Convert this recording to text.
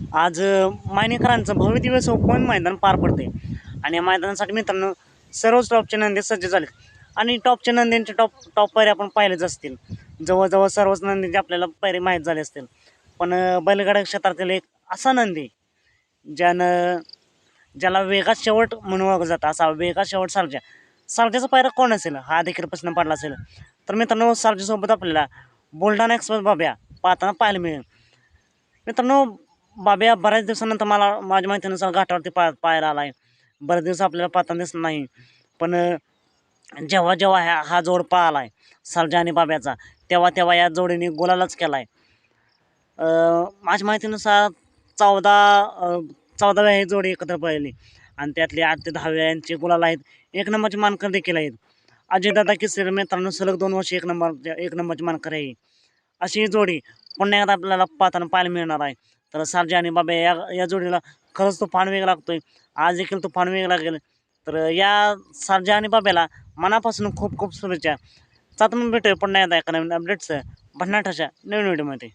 आज मायनेकरांचं भव्य दिवस कोण मैदान पार पडते आणि या मैदानासाठी मित्रांनो सर्वच टॉपचे नंदी सज्ज झाले आणि टॉपच्या नंदींचे टॉप टॉप पैरे आपण पाहिलेच असतील. जवळजवळ सर्वच नंदींचे आपल्याला पैरे माहीत झाले असतील. पण बैलगाडा क्षेत्रातील एक असा नंदी ज्यानं ज्याला वेगात शेवट म्हणून ओळखलं जातं. असा वेगात शेवट सारजा सारजाचा पायरा कोण असेल? हा देखील प्रश्न पडला असेल. तर मित्रांनो सारजासोबत आपल्याला बुलढाणा एक्सप्रेस बाब्या पाहताना पाहायला मिळेल. मित्रांनो बाब्या बऱ्याच दिवसानंतर मला माझ्या माहितीनुसार घाटावरती पा पाहायला आला आहे बरेच दिवस आपल्याला पाहताना दिसत नाही. पण जेव्हा जेव्हा ह्या हा जोड पळाला आहे सरजा आणि बाब्याचा तेव्हा तेव्हा या जोडीने गोलालाच केला आहे माझ्या माहितीनुसार चौदा चौदाव्या ही जोडी एकत्र पळली. आणि त्यातले आठ ते दहाव्या यांचे गुलाल आहेत. एक नंबरचे मानकर देखील आहेत. अजयदादा किसरे मित्रांनो सलग दोन वर्ष एक नंबर एक नंबरची मानकर आहे. अशी ही जोडी पुन्हा एकदा आपल्याला पाहताना पाहायला मिळणार आहे. तर सारजी आणि बाबा या या जोडीला खरंच तो फान वेग लागतोय. आज देखील तो फान वेग लागेल. तर या सारजा आणि बाब्याला मनापासून खूप खूप शुभेच्छा. चात मग भेटूया पुन्हा एकदा एका नवीन अपडेट्स भन्नाटाच्या नवीन व्हिडिओमध्ये